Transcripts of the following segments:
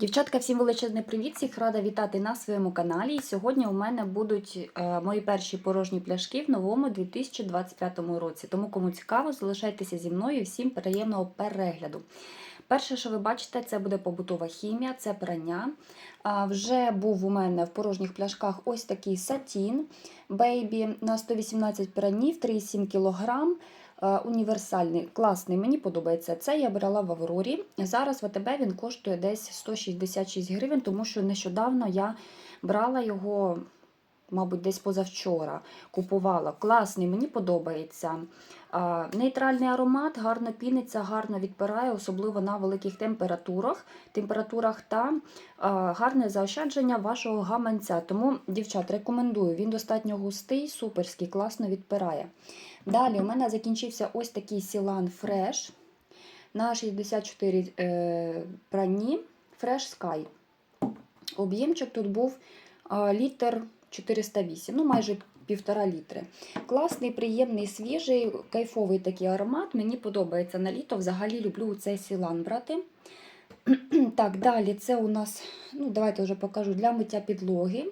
Дівчатка, всім величезний привіт! Всіх рада вітати на своєму каналі. І сьогодні у мене будуть е, мої перші порожні пляшки в новому 2025 році. Тому, кому цікаво, залишайтеся зі мною всім приємного перегляду. Перше, що ви бачите, це буде побутова хімія, це прання. Вже був у мене в порожніх пляшках ось такий сатін бейбі на 118 пранів, 3,7 кг. Е, Універсальний, класний, мені подобається. Це я брала в Аврорі. Зараз в АТБ він коштує десь 166 гривень, тому що нещодавно я брала його, мабуть, десь позавчора. Купувала. Класний, мені подобається. А, Нейтральний аромат, гарно піниться, гарно відпирає, особливо на великих температурах, температурах та а, гарне заощадження вашого гаманця. Тому, дівчат, рекомендую. Він достатньо густий, суперський, класно відпирає. Далі у мене закінчився ось такий Сілан Fresh на 64 е, прані Fresh Sky. Об'ємчик тут був е, літр 408, ну майже півтора літри. Класний, приємний, свіжий, кайфовий такий аромат. Мені подобається на літо. Взагалі люблю цей Сілан брати. Так, далі це у нас, ну давайте вже покажу, для миття підлоги.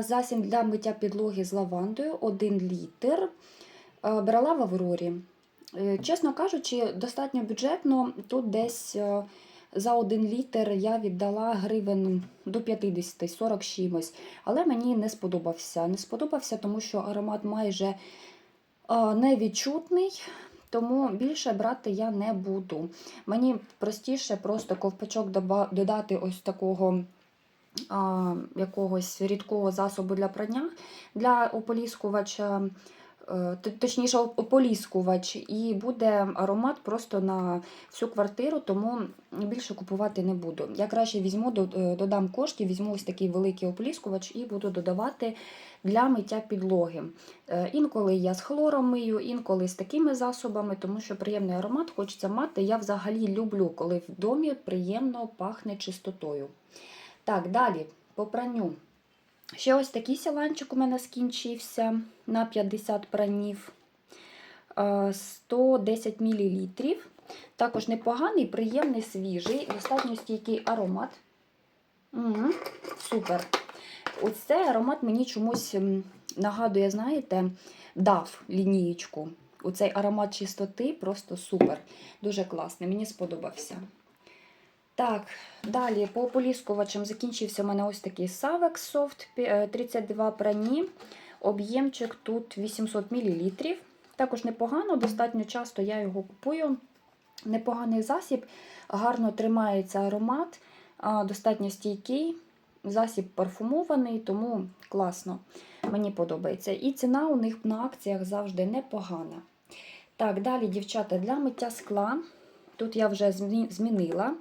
Засіб для миття підлоги з лавандою 1 літр. Е, Брала в Аврорі. Е, Чесно кажучи, достатньо бюджетно. Тут десь е, за 1 літр я віддала гривень до 50, 40 чимось. Але мені не сподобався. Не сподобався, тому що аромат майже невідчутний. Тому більше брати я не буду. Мені простіше просто ковпачок додати ось такого а, якогось рідкого засобу для прання для ополіскувача, точніше, ополіскувач, і буде аромат просто на всю квартиру, тому більше купувати не буду. Я краще візьму, е, додам коштів, візьму ось такий великий ополіскувач і буду додавати для миття підлоги. Е, Інколи я з хлором мию, інколи з такими засобами, тому що приємний аромат хочеться мати. Я взагалі люблю, коли в домі приємно пахне чистотою. Так, далі по пранню. Ще ось такий сіланчик у мене скінчився на 50 пранів. Е, 110 мл. Також непоганий, приємний, свіжий, достатньо стійкий аромат. Угу, супер. Ось цей аромат мені чомусь нагадує, знаєте, дав лінієчку. Оцей аромат чистоти просто супер. Дуже класний, мені сподобався. Так, далі по ополіскувачам закінчився у мене ось такий Savex Soft е, 32 прані. Об'ємчик тут 800 мл. Також непогано, достатньо часто я його купую. Непоганий засіб, гарно тримається аромат, достатньо стійкий. Засіб парфумований, тому класно. Мені подобається. І ціна у них на акціях завжди непогана. Так, далі, дівчата, для миття скла. Тут я вже змінила.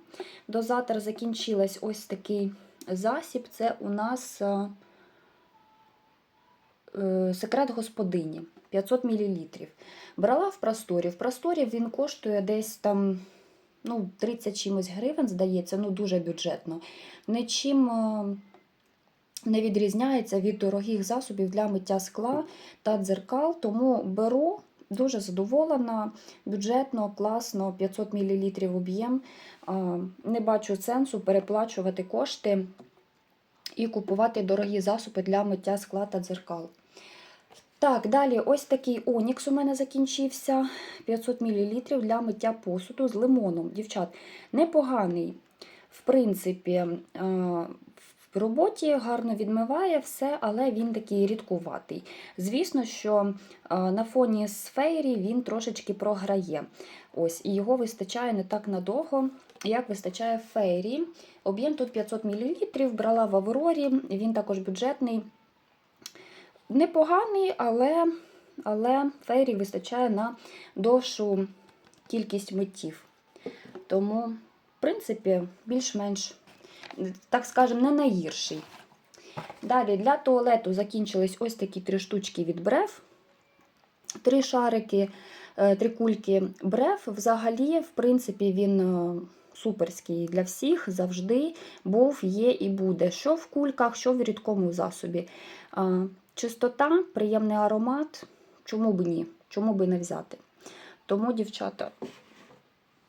Дозатор закінчилась ось такий засіб. Це у нас е, е, секрет господині 500 мл. Брала в просторі. В просторі він коштує десь там ну, 30 чимось гривень, здається, ну дуже бюджетно. Нічим е, не відрізняється від дорогих засобів для миття скла та дзеркал, тому беру. Дуже задоволена, бюджетно, класно, 500 мл об'єм. Не бачу сенсу переплачувати кошти і купувати дорогі засоби для миття скла та дзеркал. Так, далі ось такий Онікс у мене закінчився. 500 мл для миття посуду з лимоном. Дівчат, непоганий, в принципі, в роботі гарно відмиває все, але він такий рідкуватий. Звісно, що е, на фоні з фейрі він трошечки програє. Ось, І його вистачає не так надовго, як вистачає фейрі. Об'єм тут 500 мл, брала в Аврорі, він також бюджетний. Непоганий, але, але фейрі вистачає на довшу кількість миттів. Тому, в принципі, більш-менш, так скажемо, не найгірший. Далі для туалету закінчились ось такі три штучки від брев. Три шарики, е, три кульки брев. Взагалі, в принципі, він е, суперський для всіх завжди був, є і буде. Що в кульках, що в рідкому засобі. Чистота, приємний аромат. Чому б ні? Чому б не взяти? Тому, дівчата,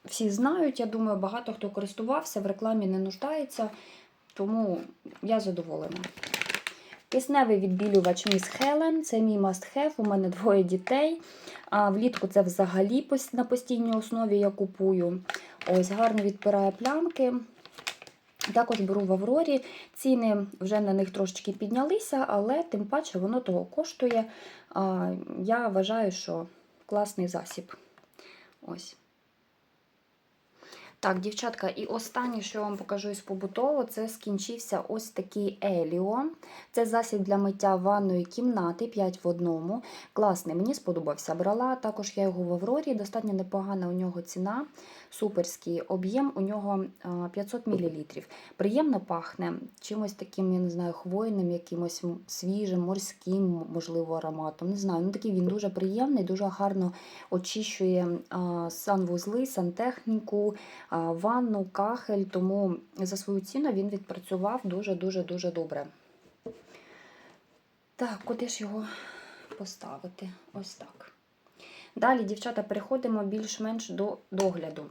всі знають. Я думаю, багато хто користувався, в рекламі не нуждається, тому я задоволена. Кисневий відбілювач Міс Хелен. Це мій must have, У мене двоє дітей. А влітку це взагалі на постійній основі я купую. Ось гарно відпирає плямки. Також беру в Аврорі. Ціни вже на них трошечки піднялися, але тим паче воно того коштує. Я вважаю, що класний засіб. Ось. Так, дівчатка, і останнє, що я вам покажу із побутово, це скінчився ось такий Еліо. Це засіб для миття ванної кімнати 5 в одному. Класний, мені сподобався. Брала також я його в Аврорі, достатньо непогана у нього ціна, суперський об'єм, у нього 500 мл. Приємно пахне чимось таким, я не знаю, хвойним, якимось свіжим, морським, можливо, ароматом. Не знаю, ну такий він дуже приємний, дуже гарно очищує санвузли, сантехніку, ванну, кахель, тому за свою ціну він відпрацював дуже-дуже-дуже добре. Так, куди ж його поставити? Ось так. Далі, дівчата, переходимо більш-менш до догляду.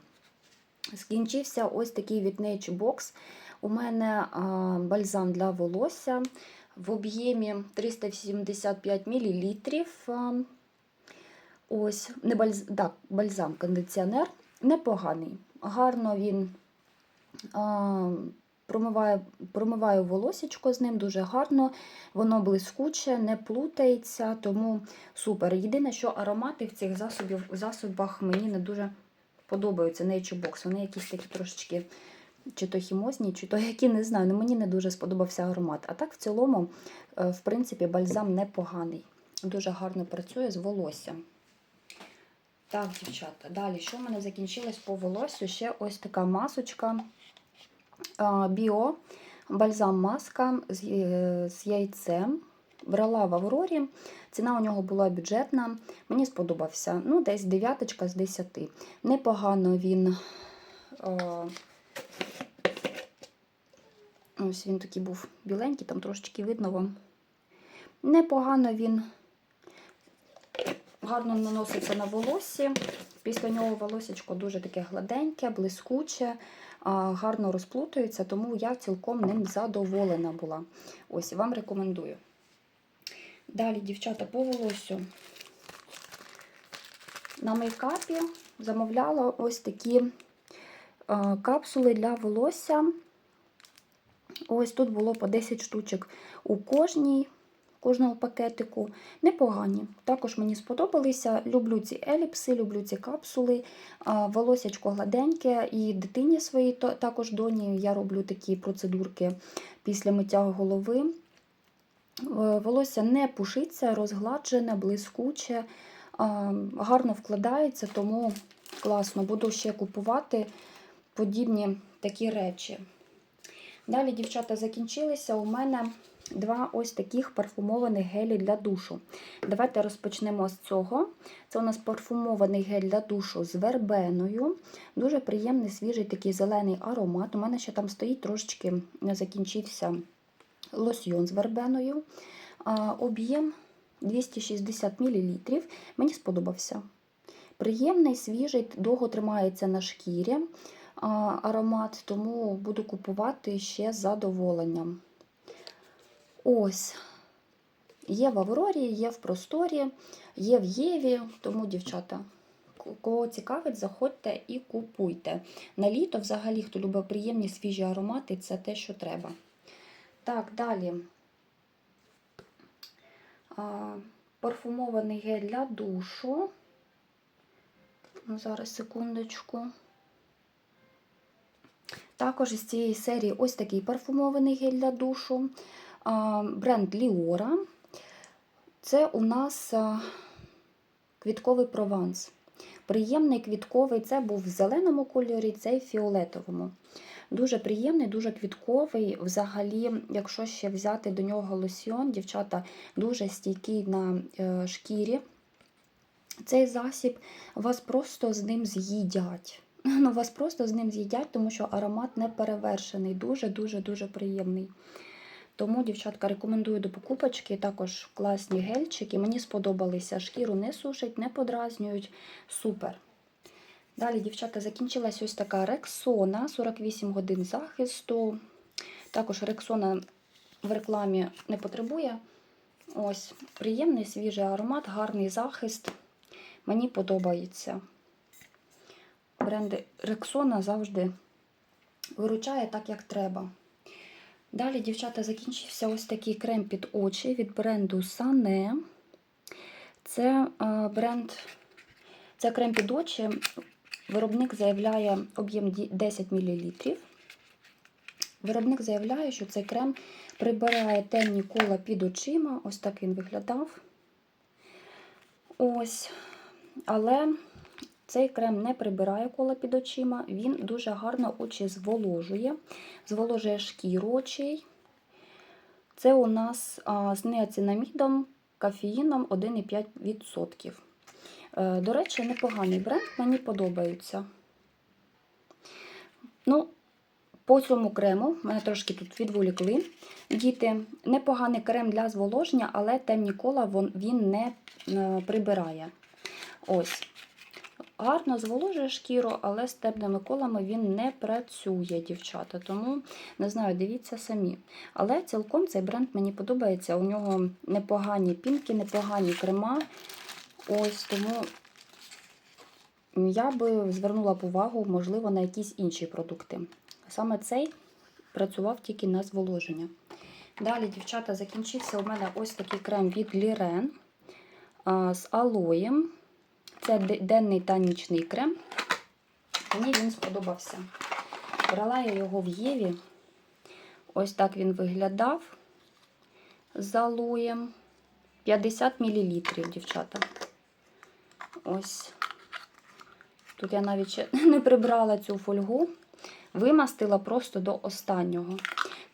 Скінчився ось такий від Nature Box. У мене бальзам для волосся в об'ємі 375 мл. Ось, не бальз... так, бальзам кондиціонер непоганий. Гарно він а, промиває, промиваю волосечко з ним дуже гарно, воно блискуче, не плутається, тому супер. Єдине, що аромати в цих засобів, засобах мені не дуже подобаються. Nature Box. Вони якісь такі трошечки чи то хімозні, чи то які не знаю. Ну, мені не дуже сподобався аромат. А так, в цілому, е, в принципі, бальзам непоганий. Дуже гарно працює з волоссям. Так, дівчата, далі, що в мене закінчилось по волосю? Ще ось така масочка біо, бальзам маска з, е, з яйцем. Брала в Аврорі. Ціна у нього була бюджетна. Мені сподобався. Ну, десь дев'яточка з 10. Непогано він. Ось він такий був біленький, там трошечки видно вам. Непогано він гарно наноситься на волосі. Після нього волосечко дуже таке гладеньке, блискуче, гарно розплутується, тому я цілком ним задоволена була. Ось вам рекомендую. Далі, дівчата, по волосю. На мейкапі замовляла ось такі капсули для волосся. Ось тут було по 10 штучок у кожній кожного пакетику. Непогані. Також мені сподобалися. Люблю ці еліпси, люблю ці капсули. Волосячко гладеньке і дитині своїй також доні я роблю такі процедурки після миття голови. Волосся не пушиться, розгладжене, блискуче, гарно вкладається, тому класно. Буду ще купувати подібні такі речі. Далі, дівчата, закінчилися у мене два ось таких парфумованих гелі для душу. Давайте розпочнемо з цього. Це у нас парфумований гель для душу з вербеною. Дуже приємний, свіжий такий зелений аромат. У мене ще там стоїть трошечки закінчився лосьйон з вербеною. Об'єм 260 мл. Мені сподобався. Приємний, свіжий, довго тримається на шкірі аромат, тому буду купувати ще з задоволенням. Ось. Є в Аврорі, є в просторі, є в Єві, тому, дівчата, кого цікавить, заходьте і купуйте. На літо, взагалі, хто любить приємні свіжі аромати, це те, що треба. Так, далі. А, парфумований гель для душу. Ну, Зараз секундочку. Також із цієї серії ось такий парфумований гель для душу. Бренд Ліора. Це у нас квітковий прованс. Приємний квітковий, це був в зеленому кольорі, цей фіолетовому. Дуже приємний, дуже квітковий. Взагалі, якщо ще взяти до нього лосьйон, дівчата дуже стійкий на е, шкірі. Цей засіб вас просто з ним з'їдять. Ну, вас просто з ним з'їдять, тому що аромат не перевершений. Дуже-дуже дуже приємний. Тому, дівчатка, рекомендую до покупочки. Також класні гельчики. Мені сподобалися. Шкіру не сушать, не подразнюють. Супер. Далі, дівчата, закінчилась ось така рексона, 48 годин захисту. Також рексона в рекламі не потребує. Ось, приємний свіжий аромат, гарний захист. Мені подобається. Бренд Рексона завжди виручає так, як треба. Далі, дівчата, закінчився ось такий крем під очі від бренду Sane. Це е, бренд, це крем під очі. Виробник заявляє об'єм 10 мл. Виробник заявляє, що цей крем прибирає темні кола під очима. Ось так він виглядав. Ось. Але цей крем не прибирає кола під очима, він дуже гарно очі зволожує, зволожує шкіру очей. Це у нас з неоцинамідом, кофеїном 1,5%. Е, До речі, непоганий бренд, мені подобається. Ну, по цьому крему, мене трошки тут відволікли. Діти, непоганий крем для зволоження, але темні кола він не е, прибирає. Ось. Гарно зволожує шкіру, але з темними колами він не працює, дівчата. Тому не знаю, дивіться самі. Але цілком цей бренд мені подобається. У нього непогані пінки, непогані крема. Ось тому я би звернула б увагу, можливо, на якісь інші продукти. Саме цей працював тільки на зволоження. Далі, дівчата, закінчився у мене ось такий крем від Лірен з алоєм. Це денний та нічний крем. Мені він сподобався. Брала я його в Єві. Ось так він виглядав з алоєм. 50 мл, дівчата. Ось. Тут я навіть ще не прибрала цю фольгу, вимастила просто до останнього.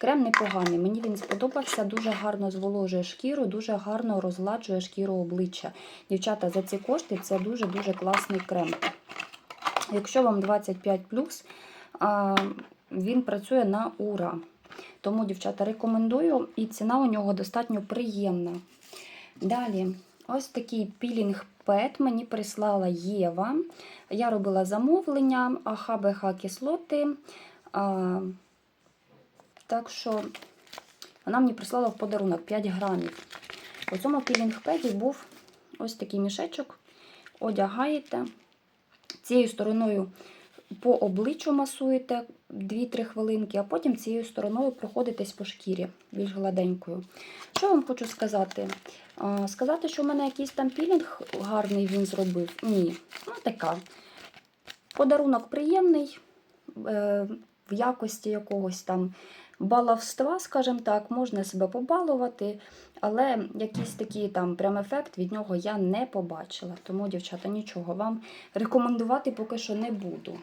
Крем непоганий, мені він сподобався, дуже гарно зволожує шкіру, дуже гарно розгладжує шкіру обличчя. Дівчата, за ці кошти це дуже-дуже класний крем. Якщо вам 25, а, він працює на ура. Тому, дівчата, рекомендую, і ціна у нього достатньо приємна. Далі, ось такий пілінг пет мені прислала Єва. Я робила замовлення АХ-БХ кислоти. Так що вона мені прислала в подарунок 5 грамів. У цьому пілінг-педі був ось такий мішечок. Одягаєте. Цією стороною по обличчю масуєте 2-3 хвилинки, а потім цією стороною проходитесь по шкірі більш гладенькою. Що вам хочу сказати? Сказати, що в мене якийсь там пілінг гарний він зробив? Ні. Ну, така. Подарунок приємний, е, в якості якогось там баловства, скажімо так, можна себе побалувати, але якийсь такий там прям ефект від нього я не побачила. Тому, дівчата, нічого вам рекомендувати поки що не буду.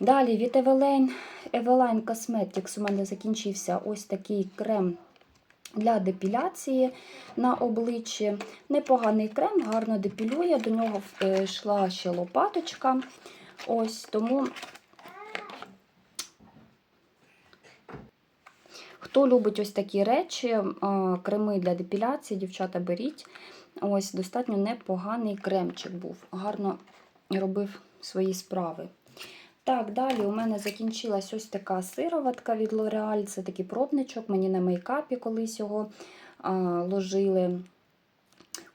Далі від Eveline, Eveline Cosmetics у мене закінчився ось такий крем для депіляції на обличчі. Непоганий крем, гарно депілює, до нього е, йшла ще лопаточка. Ось тому. Хто любить ось такі речі, е, креми для депіляції, дівчата беріть. Ось достатньо непоганий кремчик був. Гарно робив свої справи. Так, далі у мене закінчилась ось така сироватка від L'Oreal. Це такий пробничок. Мені на мейкапі колись його а, ложили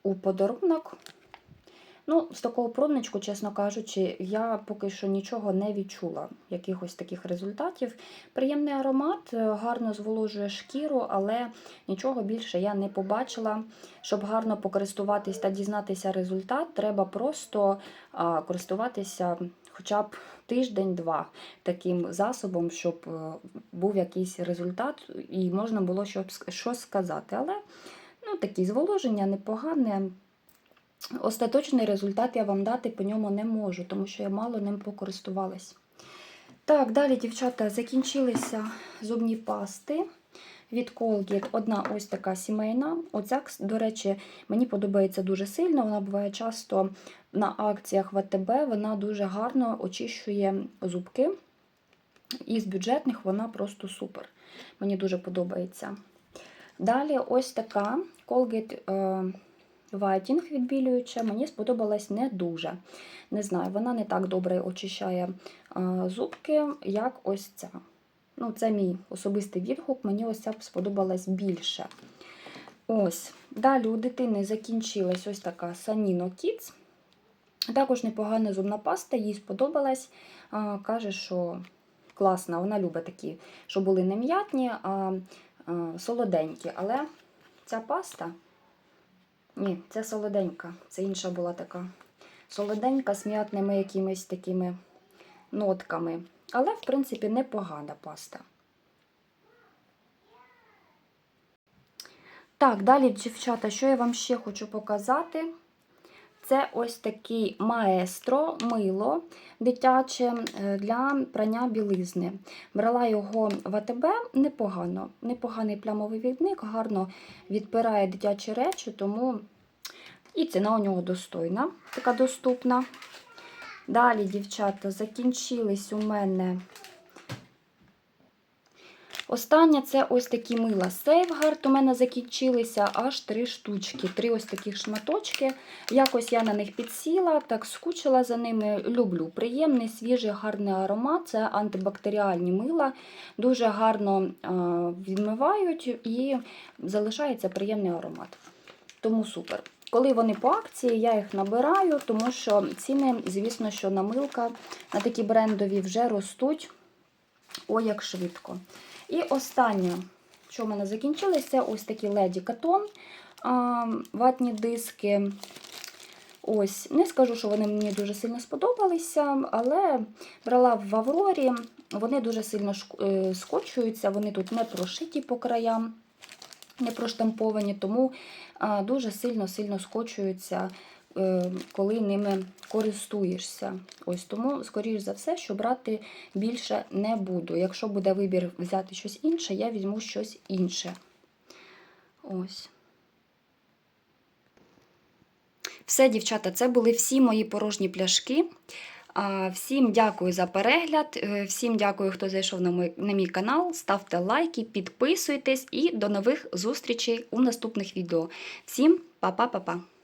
у подарунок. Ну, з такого пробничку, чесно кажучи, я поки що нічого не відчула, якихось таких результатів. Приємний аромат, е, гарно зволожує шкіру, але нічого більше я не побачила. Щоб гарно покористуватись та дізнатися результат, треба просто користуватися хоча б тиждень-два таким засобом, щоб е, був якийсь результат і можна було щось сказати. Але ну, такі зволоження непогане. Остаточний результат я вам дати по ньому не можу, тому що я мало ним покористувалась. Так, далі, дівчата, закінчилися зубні пасти від Colgate. Одна ось така сімейна. Оця, до речі, мені подобається дуже сильно. Вона буває часто на акціях ВТБ. Вона дуже гарно очищує зубки. І з бюджетних вона просто супер. Мені дуже подобається. Далі ось така Colgate Вайтінг відбілююча, мені сподобалась не дуже. Не знаю, вона не так добре очищає зубки, як ось ця. Ну, це мій особистий відгук, мені ось ця сподобалась більше. Ось, далі у дитини закінчилась ось така Sanino Kids. Також непогана зубна паста, їй сподобалась. А, каже, що класна, вона любить такі, що були не м'ятні, а солоденькі. Але ця паста, ні, це солоденька, це інша була така. Солоденька з м'ятними якимись такими нотками. Але, в принципі, непогана паста. Так, далі, дівчата, що я вам ще хочу показати? Це ось такий маестро мило дитяче е, для прання білизни. Брала його в АТБ непогано. Непоганий плямовий відник, гарно відпирає дитячі речі, тому і ціна у нього достойна, така доступна. Далі, дівчата, закінчились у мене. Останнє це ось такі мила Сейфгард. У мене закінчилися аж три штучки. Три ось таких шматочки. Якось я на них підсіла, так скучила за ними. Люблю. Приємний, свіжий, гарний аромат. Це антибактеріальні мила. Дуже гарно відмивають і залишається приємний аромат. Тому супер. Коли вони по акції, я їх набираю, тому що ціни, звісно, що на милка, на такі брендові вже ростуть. Ой, як швидко. І останнє, що в мене закінчилось, це ось такі леді катон, ватні диски. Ось, не скажу, що вони мені дуже сильно сподобалися, але брала в Аврорі, вони дуже сильно е, скочуються, вони тут не прошиті по краям, не проштамповані, тому дуже сильно-сильно скочуються, коли ними користуєшся. Ось Тому, скоріш за все, що брати більше не буду. Якщо буде вибір взяти щось інше, я візьму щось інше. Ось. Все, дівчата, це були всі мої порожні пляшки. Всім дякую за перегляд, е, всім дякую, хто зайшов на мій, на мій канал. Ставте лайки, підписуйтесь і до нових зустрічей у наступних відео. Всім па-па-па-па!